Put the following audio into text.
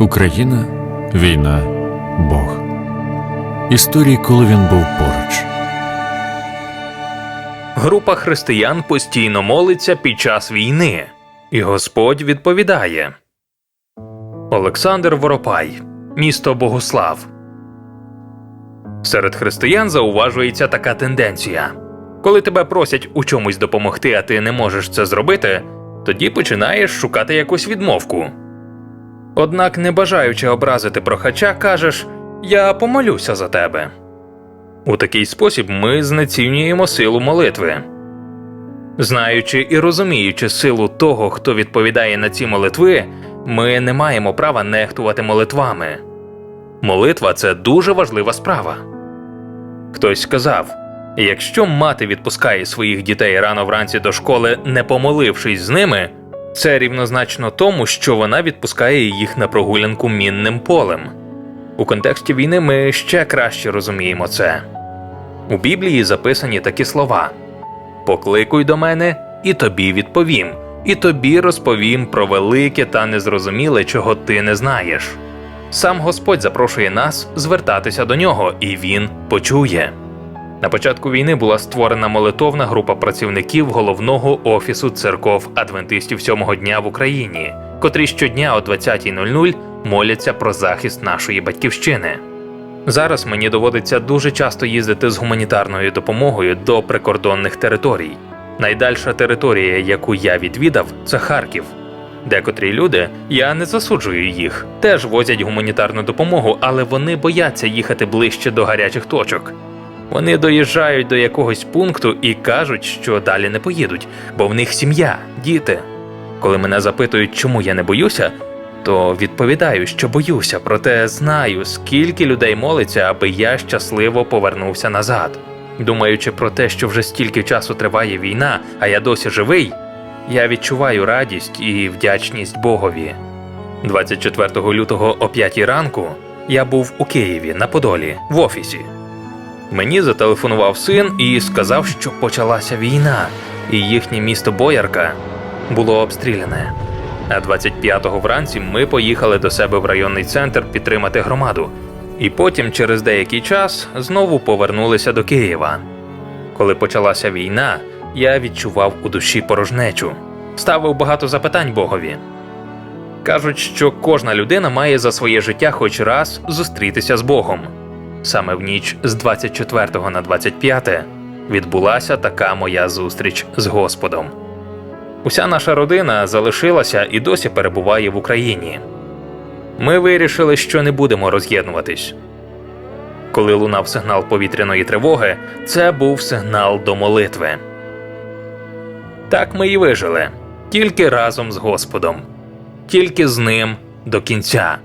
Україна, війна, Бог. Історії, коли він був поруч. Група християн постійно молиться під час війни, і Господь відповідає. Олександр Воропай, місто Богослав. Серед християн зауважується така тенденція. Коли тебе просять у чомусь допомогти, а ти не можеш це зробити, тоді починаєш шукати якусь відмовку. Однак, не бажаючи образити прохача, кажеш Я помолюся за тебе. У такий спосіб ми знецінюємо силу молитви. Знаючи і розуміючи силу того, хто відповідає на ці молитви, ми не маємо права нехтувати молитвами. Молитва це дуже важлива справа. Хтось сказав: якщо мати відпускає своїх дітей рано вранці до школи, не помолившись з ними, це рівнозначно тому, що вона відпускає їх на прогулянку мінним полем. У контексті війни ми ще краще розуміємо це. У Біблії записані такі слова: Покликуй до мене, і тобі відповім, і тобі розповім про велике та незрозуміле, чого ти не знаєш. Сам Господь запрошує нас звертатися до нього, і він почує. На початку війни була створена молитовна група працівників головного офісу церков адвентистів сьомого дня в Україні, котрі щодня о 20.00 моляться про захист нашої батьківщини. Зараз мені доводиться дуже часто їздити з гуманітарною допомогою до прикордонних територій. Найдальша територія, яку я відвідав, це Харків. Декотрі люди, я не засуджую їх, теж возять гуманітарну допомогу, але вони бояться їхати ближче до гарячих точок. Вони доїжджають до якогось пункту і кажуть, що далі не поїдуть, бо в них сім'я, діти. Коли мене запитують, чому я не боюся, то відповідаю, що боюся, проте знаю, скільки людей молиться, аби я щасливо повернувся назад. Думаючи про те, що вже стільки часу триває війна, а я досі живий, я відчуваю радість і вдячність Богові. 24 лютого о 5 ранку я був у Києві на Подолі в офісі. Мені зателефонував син і сказав, що почалася війна, і їхнє місто Боярка було обстріляне. А 25-го вранці ми поїхали до себе в районний центр підтримати громаду, і потім, через деякий час, знову повернулися до Києва. Коли почалася війна, я відчував у душі порожнечу, ставив багато запитань Богові. Кажуть, що кожна людина має за своє життя хоч раз зустрітися з Богом. Саме в ніч з 24 на 25 відбулася така моя зустріч з Господом. Уся наша родина залишилася і досі перебуває в Україні. Ми вирішили, що не будемо роз'єднуватись. Коли лунав сигнал повітряної тривоги, це був сигнал до молитви. Так ми і вижили тільки разом з Господом, тільки з ним до кінця.